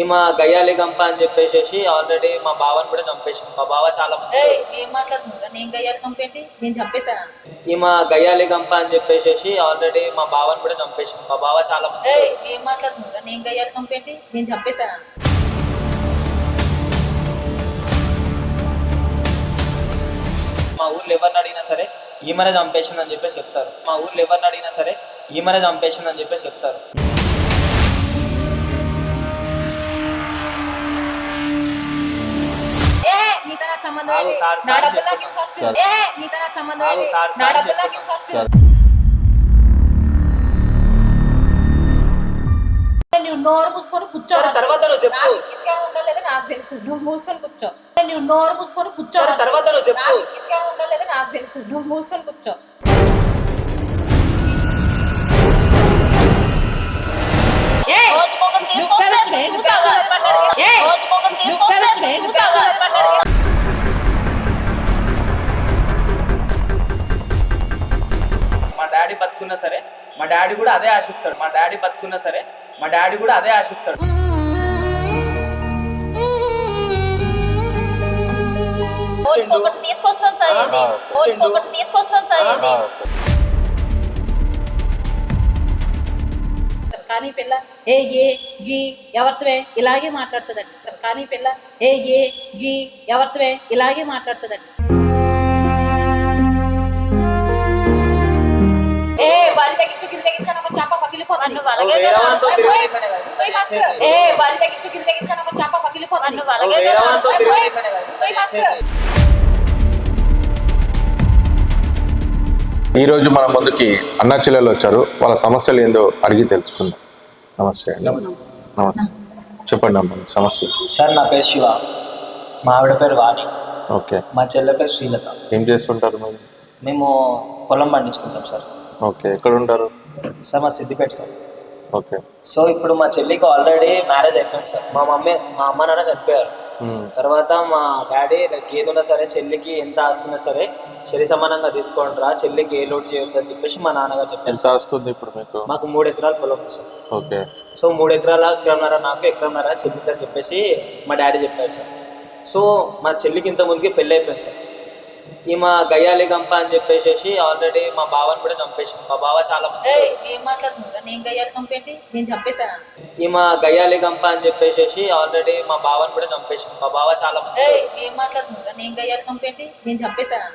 ఈమె గయ్యాలి గంప అని చెప్పేసి ఆల్రెడీ మా బావని కూడా చంపేసింది. మా బావ చాలా ఏం మాట్లాడుతున్నారా నేను గయ్యాలి నేను చంపేశానా? ఈమె గయ్యాలి గంప అని చెప్పేసి ఆల్రెడీ మా బావని కూడా చంపేసింది. మా బావ చాలా ఏం మాట్లాడుతున్నారా నేను గయ్యాలి కంపేంటి నేను చంపేశానా? మా ఊర్లో ఎవరిని అడిగినా సరే ఈమెనే చంపేసింది అని చెప్పేసి చెప్తారు. మా ఊర్లో ఎవరిని అడిగినా సరే ఈమెనే చంపేసింది అని చెప్పేసి చెప్తారు. నాకు సంబంధం ఏంటి? నా డబ్బులు నాకు చెప్తున్నా. ఫస్ట్. ఏ మీతో నాకు సంబంధం ఏంటి? నా డబ్బులు నాకు చెప్తున్నా. ఫస్ట్. నువ్వు నోరు మూసుకొని కూర్చో సరే, తర్వాత నువ్వు చెప్పు. నాకు ఇంటికాడ ఉండలేదో నాకు తెలుసు నువ్వు మూసుకొని కూర్చో నువ్వు నోరు మూసుకొని కూర్చో సరే, తర్వాత నువ్వు చెప్పు. నాకు ఇంటికాడ ఉండలేదో నాకు తెలుసు నువ్వు మూసుకొని కూర్చో డాడీ కూడా అదే ఆశిస్తాడు. మా డాడీ బతుకున్నా సరే మా డాడీ కూడా అదే ఆశిస్తాడు. తీసుకొస్తాను సార్ ఇది. తీసుకొస్తాను సార్ ఇది. కానీ పిల్ల ఏ ఏ గి ఎవరితోవే ఇలాగే మాట్లాడుతుందండి. కానీ పిల్ల ఏ ఏ గి ఎవరితోవే ఇలాగే మాట్లాడుతుందండి. బరి తగ్గించు గిరి తగ్గించానమ్మ చేప. ఏ బరి తగ్గించు గిరి తగ్గించానమ్మ చేప పగిలిపోతుంది నువ్వు అలాగే వేరే వాళ్ళతో పోయి, తిరగనీకనే కదా ఇంత పోయి ఫస్ట్. చేసేది. ఈ రోజు మన ముందుకి అన్నా చెల్లెలు వచ్చారు. వాళ్ళ సమస్యలు ఏందో అడిగి తెలుసుకుందాం. నమస్తే నమస్తే. చెప్పండి అమ్మ సమస్య. సార్ నా పేరు శివ. మా ఆవిడ పేరు వాణి. ఓకే. మా చెల్లె పేరు శ్రీలత. ఏం చేస్తుంటారు మేము పొలం పండించుకుంటాం సార్. ఓకే ఎక్కడ ఉంటారు సార్ మా సిద్దిపేట సార్. ఓకే. సో ఇప్పుడు మా చెల్లికి ఆల్రెడీ మ్యారేజ్ అయిపోయింది సార్. మా మమ్మీ మా అమ్మ నాన్న చనిపోయారు. తర్వాత మా డాడీ లైక్ ఏది ఉన్నా సరే చెల్లికి ఎంత ఆస్తున్నా సరే శరీ సమానంగా తీసుకోండి రా చెల్లికి ఏ లోటు చేయొద్దు అని చెప్పేసి మా నాన్నగారు చెప్పారు ఎంత వస్తుంది ఇప్పుడు మీకు? మాకు మూడు ఎకరాల పొలం ఉంది సార్. ఓకే. సో మూడు ఎకరాల ఎకరంన్నర నాకు ఎకరంన్నర చెల్లికి అని చెప్పేసి మా డాడీ చెప్పారు సార్. సో మా చెల్లికి ఇంత ముందుకి పెళ్ళి అయిపోయింది సార్. ఈమె గయ్యాలి గంప అని చెప్పేసి ఆల్రెడీ మా బావని కూడా చంపేసింది. మా బావ చాలా మంచి ఏయ్ ఏం మాట్లాడుతున్నారా నేను గయ్యాలి కంపేంటి నేను చంపేశానా? ఈమె గయ్యాలి గంప అని చెప్పేసి ఆల్రెడీ మా బావని కూడా చంపేసింది. మా బావ చాలా మంచి ఏయ్ ఏం మాట్లాడుతున్నారా నేను గయ్యాలి కంపేంటి నేను చంపేశానా?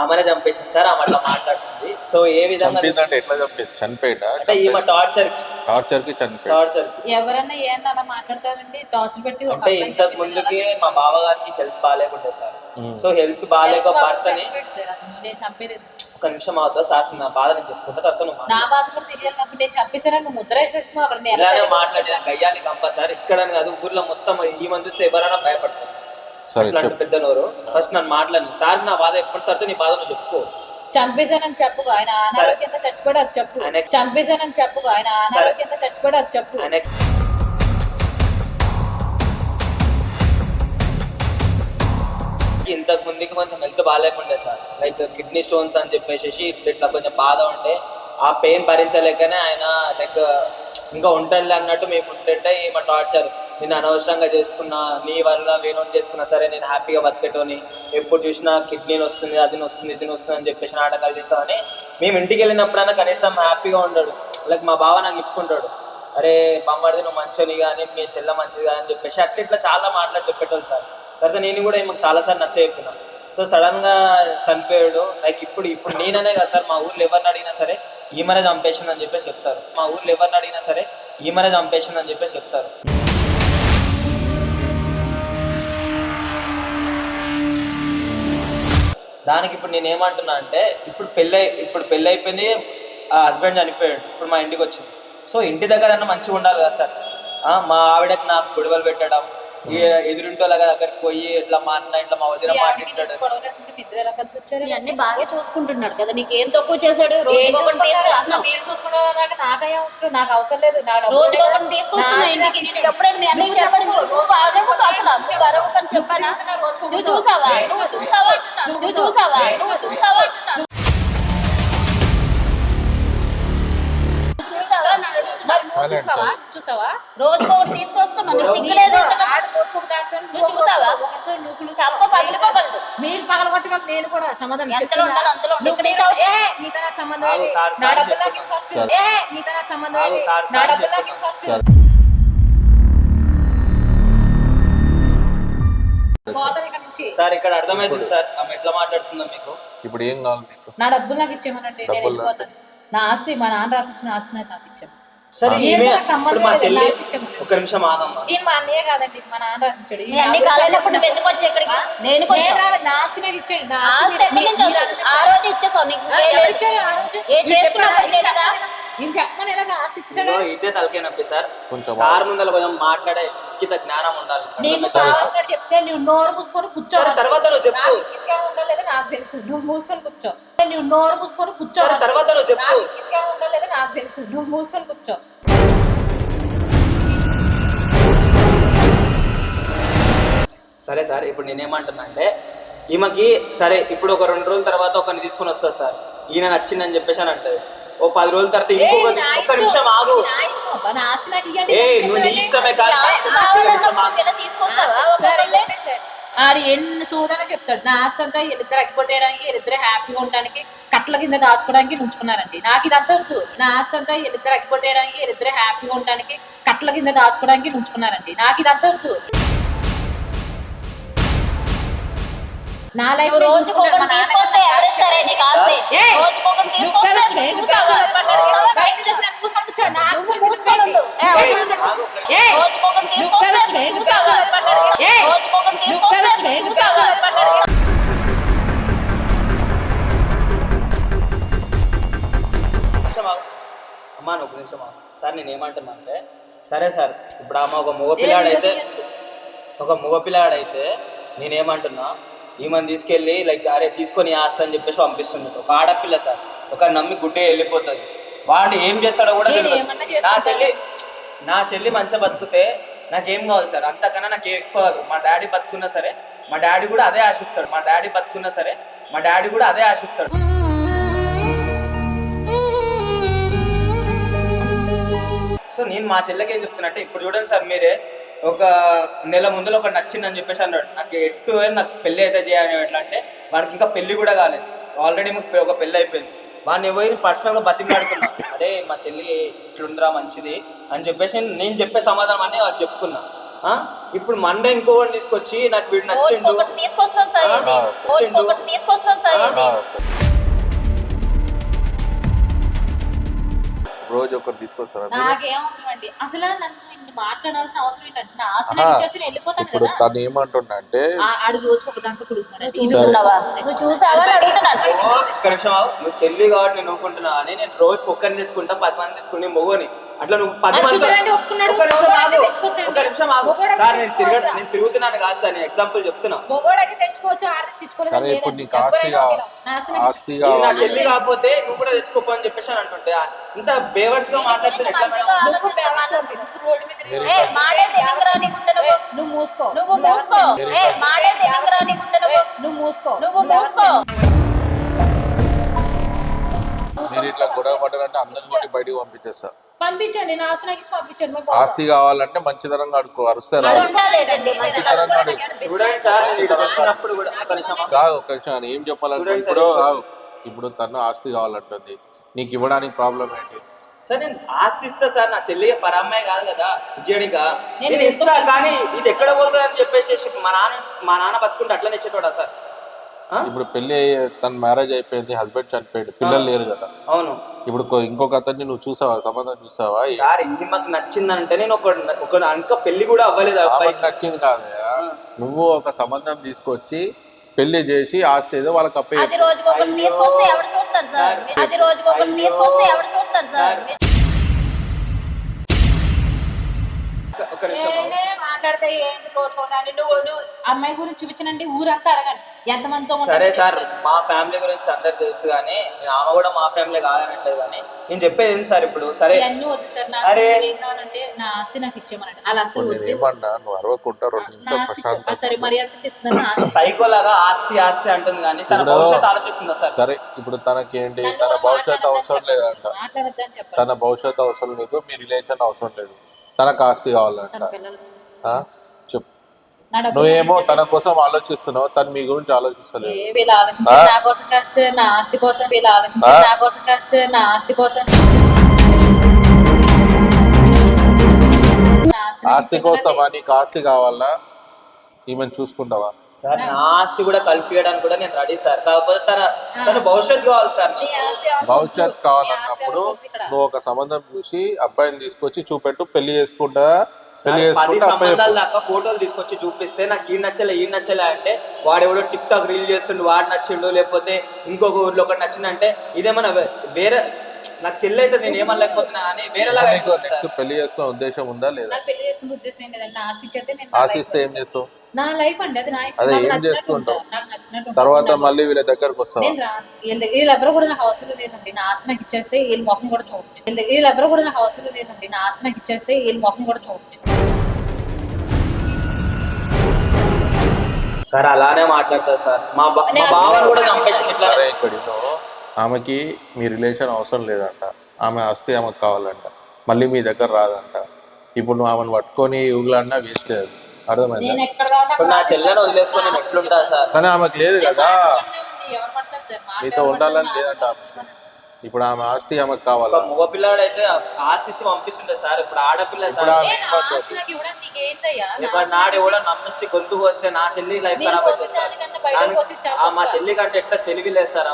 ఆమెనే చంపేసింది సార్ ఆమె అట్లా మాట్లాడుతుంది. సో ఏ విధంగా చంపిందంటే ఎట్లా చంపింది? చనిపోయిందా? అంటే ఈమె టార్చర్కి. టార్చర్కి టార్చర్ ఎవరన్నా ఏంటి అలా మాట్లాడతారండి టార్చర్ పెట్టి ఒక అంటే ఇంతకు ముందుకి మా. బావ గారికి హెల్త్ బాగాలేకుండే సార్. సో హెల్త్ బాగాలేక భర్తని ఒక నిమిషం అవుతా సార్ నా బాధ నేను చెప్పుకుంటా తర్వాత నువ్వు నా. బాధ కూడా తెలియాలి నాకు నేను చంపేశానని నువ్వు ముద్ర వేసేస్తున్నావు. ఇలానే మాట్లాడిన గయ్యాలి కంప సార్. ఇక్కడ కాదు ఊర్లో మొత్తం ఈ మంది చూస్తే ఎవరైనా భయపడతారు. సరే ఇట్లాంటి చెప్పు. పెద్ద నోరు ఫస్ట్ నన్ను మాట్లాడి. సార్ నా బాధ ఎప్పుడు తర్వాత నీ బాధ నువ్వు చెప్పుకో. చంపేశానని చెప్పు ఆయన అనారోగ్యంతో చచ్చిపోయాడు అది చెప్పు. చంపేశానని చెప్పు ఆయన అనారోగ్యంతో చచ్చిపోయాడు అది చెప్పు. ఇంతకు ముందుకి కొంచెం హెల్త్ బాగాలేకుండే సార్. లైక్ కిడ్నీ స్టోన్స్ అని చెప్పేసి ఇట్లా కొంచెం బాధ ఉంటే ఆ పెయిన్ భరించలేకనే ఆయన లైక్ ఇంకా ఉంటాడులే అన్నట్టు మేము ఉంటుంటే ఈమె టార్చర్. నేను అనవసరంగా చేసుకున్నా నీ వల్ల వేరే చేసుకున్నా సరే నేను హ్యాపీగా బతికేటోని. ఎప్పుడు చూసినా కిడ్నీ వస్తుంది అది వస్తుంది ఇది వస్తుంది అని చెప్పేసి నాటకాలు చేస్తామని మేము ఇంటికి వెళ్ళినప్పుడైనా కనీసం హ్యాపీగా ఉండడు. లైక్ మా బావ నాకు ఇప్పుకుంటాడు అరే బామ్మడిది నువ్వు మంచోని కానీ మీ చెల్ల మంచిది కానీ అని చెప్పేసి. అట్లా ఇట్లా చాలా మాట్లాడి చెప్పేటోళ్ళు సార్. తర్వాత నేను కూడా మాకు చాలాసార్లు నచ్చ చెప్పినా. సో సడన్గా చనిపోయాడు. లైక్ ఇప్పుడు ఇప్పుడు నేననే కదా సార్ మా ఊర్లో ఎవరిని అడిగినా సరే ఈమెనే చంపేసిందని అని చెప్పేసి చెప్తారు. మా ఊర్లో ఎవరిని అడిగినా సరే ఈమెనే చంపేసిందని అని చెప్పేసి చెప్తారు. దానికి ఇప్పుడు నేను ఏమంటున్నా అంటే ఇప్పుడు పెళ్ళై ఇప్పుడు పెళ్ళి అయిపోయింది ఆ హస్బెండ్ చనిపోయాడు ఇప్పుడు మా ఇంటికి వచ్చింది. సో ఇంటి దగ్గర అన్న మంచిగా ఉండాలి కదా సార్. మా ఆవిడకి నాకు గొడవలు పెట్టడం ఈ ఎదురింటోళ్ళ దగ్గరికి పోయి ఇట్లా మా అన్న ఇట్లా మా వదిన మీ మాట ఆవిడకి వింటాడు? నీకు గొడవ పెడుతుంటే మీ ఇద్దరు ఎలా కలిసి వచ్చారు? ఇవన్నీ బాగా చూసుకుంటున్నాడు కదా నీకేం తక్కువ చేశాడు? ఏం చూసుకుంటారు? అసలు తీసుకొస్తున్నావు. మీరు నాకే అవసరం నాకు అవసరం లేదు. ఇంటికి ఎప్పుడైనా మీ అన్నయ్య నువ్వు చెప్పండి? చెప్పు. నువ్వు అడగకు అసలు నువ్వు అడగకని చెప్పానా నువ్వు చూసావా? నువ్వు చూసావా? నువ్వు చూసావా? నువ్వు చూసావా? చూసావా సార్. చూసావా రోజుకు ఒకటి తీసుకొస్తున్నావు నీకు సిగ్గులేదు ఎందుకు? ఆడు పోసుకొని దాంతో నువ్వు చూసావా? ఒకరితో నూకులు చంప పగిలిపోగలదు మీరు పగలగొట్టగలరు నేను కూడా సమాధానం ఎంతలో చెప్తున్నా. ఉండాలో అంతలో ఉండు. నువ్వు ఇక్కడ నీతో- ఏ మీతో నాకు సంబంధం ఆగు, ఏంటి? సార్, నా సార్ డబ్బులు నాకు చెప్తున్నా. First sir. ఏ మీతో నాకు సంబంధం ఆగు, ఏంటి? సార్, నా సార్ డబ్బులు నాకు చెప్తున్నా. First sir. పోతాను ఇక్కడ నుంచి సార్ ఇక్కడ అర్థమైంది సార్ ఆమె ఎట్లా మాట్లాడుతుందో మీకు ఇప్పుడు ఏం కావాలి మీకు నా డబ్బులు నాకు ఇచ్చేయమనండి నేను డబ్బులు వెళ్ళిపోతాను నా ఆస్తి మా నాన్న రాసిచ్చిన ఆస్తి నాకు ఇచ్చాను సరే. ఈమె ఇప్పుడు మా చెల్లి. ఒక నిమిషం ఈయన మా అన్నయ్య కాదండి మా నాన్న రాసిచ్చాడు అన్ని కాలేనప్పుడు నువ్వు ఎందుకు వచ్చి ఇక్కడికి నేను నేను కొంచెం రాలేదు, నా ఆస్తి నాకు ఇచ్చాడు నా ఆస్తి నుంచి వస్తుంది? ఆ రోజు ఇచ్చేసావు నీకు ఏ ఎవరు లేదు. ఇచ్చారు ఆ రోజు? ఏ మీరు చేసుకున్నప్పుడు? తెలీదా? ఈయన చెప్పమని ఎలాగ ఆస్తి ఇచ్చాడు ఇదిగో ఇదే తలకే నొప్పి సార్. కొంచెం సార్ ముందర కొంచెం మాట్లాడే ఇంకిత జ్ఞానం ఉండాలి. నీకు కావాల్సినట్టు చెప్తే నువ్వు నోరు మూసుకొని కూర్చో. సరే, తర్వాత నువ్వు చెప్పు. నాకు ఇంకితగా ఉండలేదో నాకు తెలుసు. నువ్వు మూసుకొని కూర్చో. నువ్వు నోరు మూసుకొని కూర్చో. సరే, తర్వాత నువ్వు చెప్పు. నాకు ఇంకితగా ఉండలేదో నాకు తెలుసు. నువ్వు మూసుకొని కూర్చో. సరే సార్. ఇప్పుడు నేనేమంటున్నా అంటే ఈమెకి సరే ఇప్పుడు ఒక రెండు రోజుల తర్వాత ఒకరిని తీసుకొని వస్తుంది సార్. ఈయన నచ్చిందని చెప్పేసి అని అంటది. ఓ పది రోజుల తర్వాత ఇంకొక ఒక్క. నిమిషం ఆగు. ఏ. నువ్వు నీ ఇష్టమే కాదు. ఒక్క నిమిషం ఆగు. ఆడు ఎన్ని సూదన చెప్తాడు. నా ఆస్తి అంతా వీళ్ళిద్దరు అగ్గిపొట్టేయడానికి వీళ్ళిద్దరు హ్యాపీగా ఉండడానికి కట్ల కింద దాచుకోవడానికి ఉంచుకున్నారండి. నాకు ఇదంతా వద్దు. నా ఆస్తి అంతా వీళ్ళిద్దరు అగ్గిపొట్టేయడానికి వీళ్ళిద్దరు హ్యాపీగా ఉండడానికి కట్ల కింద దాచుకోవడానికి ఉంచుకున్నారండి. నాకు ఇదంతా వద్దు. నా లైఫ్. అమ్మా నువ్వు ఒక నిమిషం ఆగు. సార్ నేను ఏమంటున్నా అంటే సరే సార్ ఇప్పుడు ఆమె ఒక మగ ఏయ్, పిల్లాడైతే నువ్వు ఒక మగ పిల్లాడైతే నేనేమంటున్నా ఈమెను తీసుకెళ్ళి లైక్ అరే తీసుకొని ఆస్తి అని చెప్పేసి పంపిస్తున్నాడు ఒక ఆడపిల్ల సార్. ఒక నమ్మి గుడ్డే వెళ్ళిపోతుంది. వాడు ఏం చేస్తాడో కూడా తెలియదు. నా. చెల్లి నా చెల్లి మంచిగా బతికితే నాకేం కావాలి సార్? అంతకన్నా నాకు ఎక్కువ కాదు. మా డాడీ బతుకున్నా సరే మా డాడీ కూడా అదే ఆశిస్తాడు. మా డాడీ బతుకున్నా సరే మా డాడీ కూడా అదే ఆశిస్తాడు. సో నేను మా చెల్లెకి ఏం చెప్తున్నట్టే ఇప్పుడు చూడండి సార్ మీరే. ఒక నెల ముందులో ఒక నచ్చిందని చెప్పేసి అన్నాడు. నాకు ఎట్టు నాకు పెళ్ళి అయితే చేయాలి ఎట్లా అంటే వాడికి ఇంకా పెళ్ళి కూడా కాలేదు. ఆల్రెడీ మాకు ఒక పెళ్ళి అయిపోయింది. వాడిని పోయి పర్సనల్గా బతిమలాడుకున్నా అరే మా చెల్లి ఇట్లుందిరా మంచిది అని చెప్పేసి నేను చెప్పే సమాధానం అన్నీ అది చెప్పుకున్నా? ఇప్పుడు మండే ఇంకోటి తీసుకొచ్చి నాకు వీడు నచ్చిండు. ఒకటి తీసుకొస్తాను సార్ రోజు ఒకరు తీసుకొస్తారా? నాకేం అవసరం అండి. అసలు నన్ను ఇన్ని మాట్లాడాల్సిన అవసరం ఏంటంటే నా ఆస్తి ఆహా. నాకు ఇచ్చేస్తే నేను వెళ్ళిపోతాను ఇప్పుడు కదా. తను ఏమంటున్నా అంటే ఆ- ఆడు రోజుకి ఒక దాంతో కుడుకున్నాడు. నువ్వు చూసావా? అని అడుగుతున్నాను. నిమిషం ఆగు. నువ్వు చెల్లి కాబట్టి నేను నవ్వుకుంటున్నా. అని నేను రోజుకి ఒక్కరిని తెచ్చుకుంటా పది మంది తెచ్చుకుని మొగోని. అట్లా నువ్వు పది మంది. ఒక నిమిషం ఆగు. ఒక నిమిషం సార్ నేను తిరగ? నేను తిరుగుతున్నాను కాదు సార్ నేను ఎగ్జాంపుల్ చెప్తున్నా. సరే ఇప్పుడు. నీకు. నా ఇది చెల్లి కాకపోతే నువ్వు కూడా తెచ్చుకోపో అని చెప్పేసి అని అంటుంటే ఇంత బేవర్స్గా మాట్లాడుతున్నా ఎట్లా మంచిగా మేడం? నువ్వు మూసుకో. నువ్వు మూసుకో. నీ ముందు ఏ, నువ్వు నువ్వు మూసుకో. నువ్వు మూసుకో. మీరు ఇట్లా గొడవ పడ్డారంటే అందరిని కొట్టి బయటికి పంపించేస్తా. పంపించండి నా పంపించండి ఆస్తి కావాలంటే మంచితనంగా అడుకో అరుస్తారా? అది ఉండాలేటండి మంచితనంగా అడుగు. చూడండి సార్ వచ్చినప్పుడు కూడా ఒక నిమిషం ఏం చెప్పాలంటే ఇప్పుడు ఇప్పుడు తను ఆస్తి కావాలంటుంది. నీకు ఇవ్వడానికి ప్రాబ్లం ఏంటి? సార్ నేను ఆస్తి ఇస్తా సార్ నా చెల్లి పరమ్మాయి కాదు కదా విజయనిక నేను ఇస్తా. కానీ ఇది ఎక్కడ పోతుంది అని చెప్పేసి మా నాన్న మా నాన్న బతుకుంటే అట్లనే ఇచ్చేటోడా సార్? ఇప్పుడు పెళ్ళి అయ్యే- తన మ్యారేజ్ అయిపోయింది హస్బెండ్ చనిపోయాడు పిల్లలు లేరు కదా. అవును. ఇప్పుడు కొ- ఇంకొక అతన్ని నువ్వు చూసావా సంబంధం చూసావా? సార్ ఈమెకు నచ్చిందంటే నేను ఒక ఒక ఇంకా పెళ్ళి కూడా అవ్వలేదు ఆమెకు నచ్చింది కాదయా నువ్వు ఒక సంబంధం తీసుకొచ్చి పెళ్ళి చేసి ఆస్తి ఏదో వాళ్ళకి అప్పే అది. తీసుకొస్తే ఎవరు చూస్తారు సార్? అది. తీసుకొస్తే ఎవరు చూస్తారు సార్. ఒక్క- నిమిషం. ఏ, మాట్లాడితే ఏంటి రోజుకోదాన్ని నువ్వు నువ్వు అమ్మాయి గురించి చూపించనండి ఊరంతా అడగండి ఎంతమందితో సరే సార్. మా ఫ్యామిలీ గురించి అందరికి తెలుసు కానీ నేను ఆమె కూడా మా ఫ్యామిలీ కాదనట్లేదు కానీ నేను చెప్పేది ఏంటి సార్ ఇప్పుడు? సరే. ఇవన్నీ వద్దు సార్ నాకు అరే. ఏం కావాలంటే నా ఆస్తి నాకు ఇచ్చేయమనండి. అలా ఆస్తి ఇప్పుడు వద్దు. నేను ఏమన్నా నువ్వు అరవకుంటా రెండు నా నిమిషాలు ఆస్తి ఇచ్చే- ఆ, ప్రశాంతం సరే మర్యాద చెప్తున్నాను నా ఆస్తి సైకో లాగా ఆస్తి ఆస్తి అంటుంది కానీ తన ఇప్పుడు- భవిష్యత్తు ఆలోచిస్తుందా సార్? సరే ఇప్పుడు తనకేంటి? నన్ను తన భవిష్యత్తు మాట్లాడొద్దని అవసరం చెప్పండి. లేదంట మాట్లాడొద్దని చెప్పండి తన భవిష్యత్తు అవసరం లేదు మీ రిలేషన్ అవసరం లేదు. తనకు ఆస్తి కావాలంట? చెప్పు. నువ్వేమో తన కోసం ఆలోచిస్తున్నావు తను మీ గురించి ఆలోచిస్తలేదు. ఆస్తి కోసం నీకు ఆస్తి కావాలా ఈమెను చూసుకుంటావా? సార్ నా ఆస్తి కూడా కలిపియడానికి కూడా నేను రెడీ సార్. కాకపోతే తన తన భవిష్యత్తు కావాలి సార్ భవిష్యత్. కావాలన్నప్పుడు. నువ్వు ఒక సంబంధం చూసి అబ్బాయిని తీసుకొచ్చి చూపెట్టు పెళ్ళి చేసుకుంటా. పెళ్ళి చేసుకుంటే అబ్బాయి సంబంధాలు దాకా ఫోటోలు తీసుకొచ్చి చూపిస్తే నాకు ఈ నచ్చలే ఈ నచ్చలే అంటే వాడు ఎవడో టిక్ టాక్ రీల్ చేస్తుండు వాడు నచ్చిండు లేకపోతే ఇంకొక ఊర్లో ఒకటి నచ్చిందంటే ఇదేమన్నా వేరే నాకు చెల్లి అయితే నేను ఏమనలేకపోతున్నా కానీ వేరేలాగా నెక్స్ట్. పెళ్ళి చేసుకునే ఉద్దేశం ఉందా లేదా? నాకు పెళ్ళి చేసుకునే ఉద్దేశం ఏం లేదండి. నా ఆస్తి ఇచ్చేస్తే నేను నా ఆశిస్తే life ఏం చేస్తావు? నా లైఫ్ అండి. అది నా ఇష్టం. అదే నాకు ఏం నచ్చినట్టు చేసుకుంటావు? ఉంటా. నాకు నచ్చినట్టు ఉంటా. తర్వాత మళ్ళీ వీళ్ళ దగ్గరకు వస్తావా? నేను రా వీళ్ళ దగ్గర వీళ్ళెవరూ కూడా నాకు అవసరం లేదండి. నా ఆస్తి నాకు ఇచ్చేస్తే వీళ్ళ మొఖం కూడా చూడండి. వీళ్ళ దగ్గర వీళ్ళెవరూ కూడా నాకు అవసరం లేదండి. నా ఆస్తి నాకు ఇచ్చేస్తే వీళ్ళ మొఖం కూడా చూడండి. సార్ అలానే మాట్లాడతారు సార్. మా బా- మా బావని కూడా చంపేసింది ఇట్లానే. సరే ఇక్కడ. ఆమెకి మీ రిలేషన్ అవసరం లేదంట. ఆమె ఆస్తి ఆమెకు కావాలంట. మళ్ళీ మీ దగ్గర రాదంట. ఇప్పుడు నువ్వు ఆమెను పట్టుకొని ఊగులాడినా వేస్ట్ లేదు. అర్థమైందా? నేను ఎక్కడ కావాలంటే ఇప్పుడు నా అక్కడ చెల్లెని వదిలేసుకొని నేను ఎట్లుంటా సార్? కానీ ఆమెకు లేదు కదా. మీతో ఉండాలని లేదంట ఇప్పుడు ఆమె ఆస్తి ఆమెకు కావాలా? మగపిల్లాడు అయితే ఆస్తి ఇచ్చి పంపిస్తుండే సార్. ఇప్పుడు ఆడపిల్ల సార్. ఇప్పుడు నాడు ఎవడో నమ్మించి గొంతుకు వస్తే నా చెల్లి లైఫ్ ఖరాబ్ అవుతుంది మా. చెల్లి కంటే ఎట్లా తెలివి లేదు సార్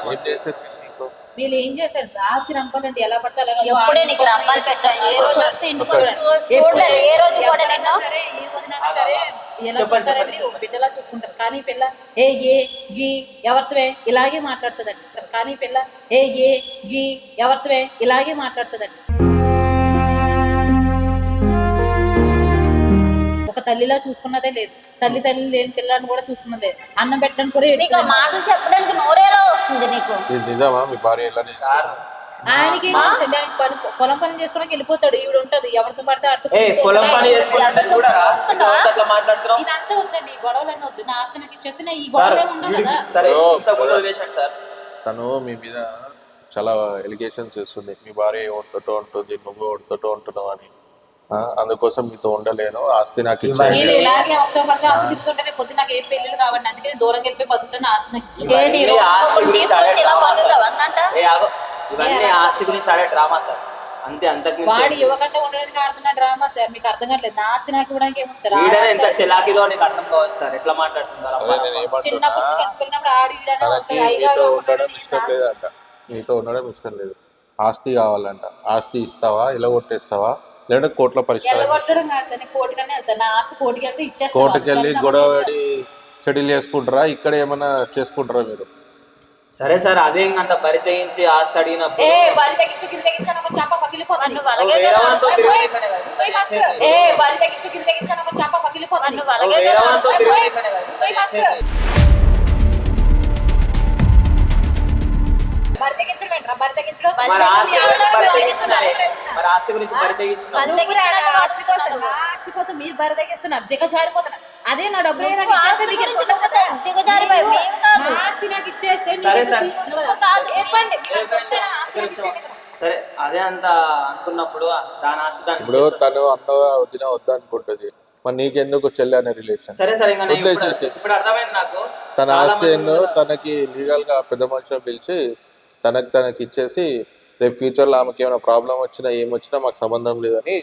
నీకు వీళ్ళు ఏం చేస్తారు? రాచి రంపాలంటే ఎలా పడితే అలాగా ఎప్పుడే నీకు రంపాలు పెట్టా ఏ రోజు వస్తే ఇంటికి వచ్చి చూ- చూడలేదు ఏ రోజు కూడా ఎవరైనా నేను సరే ఏ వదినైనా సరే ఎలా చెప్పండి, చూస్తారండి? చెప్పండి, ఓ బిడ్డలా చూసుకుంటారు. కానీ పిల్ల ఏ ఏ గి ఎవరితోవే ఇలాగే మాట్లాడుతుందండి. కానీ పిల్ల ఏ ఏ గి ఎవరితోవే ఇలాగే మాట్లాడుతుందండి. ఒక తల్లిలా చూసుకున్నదే లేదు. తల్లి తల్లి లేని పిల్లని కూడా చూసుకున్నదే. అన్నం పెట్టడానికి కూడా. మాటలు చెప్పడానికి నోరేలా వస్తుంది నీకు? ఇది నిజమా? మీ భార్య సార్. ఆయనకి పొలం పని చేసుకోవడానికి వెళ్ళిపోతాడు. ఈవిడ ఉంటది. ఎవరితో పడితే మాట్లాడుతున్నాం ఇదంతా వద్దండి. ఈ గొడవలన్నీ వద్దు. నా ఆస్తి నాకు ఇచ్చేస్తే ఈ సార్ గొడవలే వీడికి- కదా. తను మీ మీద చాలా ఎలిగేషన్స్ చేస్తుంది. మీ భార్య ఎవరితోటో ఉంటుంది నువ్వు ఎవరితోటో ఉంటున్నావు అని. అందుకోసం మీతో ఉండలేను. ఆస్తి నాకు నేను ఇలాగే ఒకతో పడితే అంత తీసుకుంటే పొద్దు నాకు ఏం పెళ్ళిళ్ళు కాబట్టి అందుకే నేను దూరం వెళ్ళిపోయి బతుకుతాను నా ఆస్తి నాకు ఇచ్చేయండి. ఏంటి ఇవన్నీ రోజు ఆస్తి గురించి ఆడే ఇలా డ్రామా సార్. పొందుతావా అన్నంట? ఏ ఆగో. ఇవన్నీ ఆస్తి గురించి ఆడే డ్రామా సార్. అంతే అంతకు వాడు మించి ఇవ్వకుండా ఉండడానికి ఆడుతున్న డ్రామా సార్. మీకు అర్థం కావట్లేదు. నా ఆస్తి నాకు ఇవ్వడానికి ఏముంది సార్? వీడనే ఎంత చెలాకిదో నీకు అర్థం కావచ్చు సార్? ఎట్లా మాట్లాడుతున్నారు సరే నేను అమ్మా? ఏమంటున్నా? చిన్నప్పటి నుంచి కలిసిపోయినప్పుడు ఆడు ఈడనే తనకి వస్తాయి అయ్యగారు మీతో అమ్మగారు ఉండడం ఇష్టం లేదంట. మీతో ఉండడం ఇష్టం లేదు. ఆస్తి కావాలంట. ఆస్తి ఇస్తావా? ఇలా కొట్టేస్తావా? లేదంటే కోర్టులో పరిష్కారం కోర్టుకి వెళ్ళి ఒకసారి గొడవ సంబంధం పడి సెటిల్ చేసుకుంటారా? ఇక్కడ ఏమైనా చేసుకుంటారా మీరు? సరే సార్ అదే అంత బరి తెగించి ఆస్తి అడిగినప్పుడు ఏ బరి. ఏ బరి తగ్గించు ఆస్తి గురించి. మరి ఆస్తి కోసం. నా ఆస్తి కోసం దిగజారిపోతున్నారు అదే నా డబ్బులు నాకు ఇచ్చేస్తే. నా ఆస్తి నాకు ఇచ్చేస్తే సరే, చెప్పండి. అదే అంత అనుకున్నప్పుడు దాని ఆస్తి దానికి ఇప్పుడు. తను అన్న వదిన వద్దనుకుంటుంది మరి నీకెందుకు చెల్లి అనే రిలేషన్ సరే సరే ఇంకా నేను ఇప్పుడు వదిలేసేసి. ఇప్పుడు అర్థమైంది నాకు. తన చాలా ఆస్తి మంది ఏందో. తనకి లీగల్గా పెద్ద మనుషులు పిలిచి తనకి తనకి ఇచ్చేసి రేపు ఫ్యూచర్లో ఆమెకి ఏమైనా ప్రాబ్లం వచ్చినా ఏమొచ్చినా మాకు సంబంధం లేదని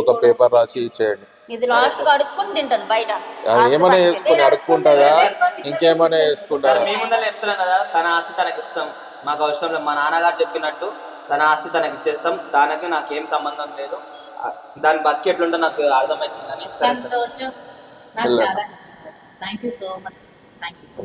ఒక పేపర్ రాసి ఇచ్చేయండి. ఇది లాస్ట్ అడుక్కుని తింటది బయట. అది ఏమైనా వేసుకుని అడుక్కుంటుందా ఇంకేమైనా వేసుకుంటారా? మీ ముందర చెప్తున్నాం కదా తన ఆస్తి తనకి ఇస్తాం. మాకు అవసరం లేదు. మా నాన్నగారు చెప్పినట్టు తన ఆస్తి తనకి ఇచ్చేస్తాం. దానికి నాకు ఏం సంబంధం లేదు. దాని బతికి ఎట్లుంటే నాకు అర్థమవుతుంది కానీ సంతోషం. నాకు చాలా thank you so much thank you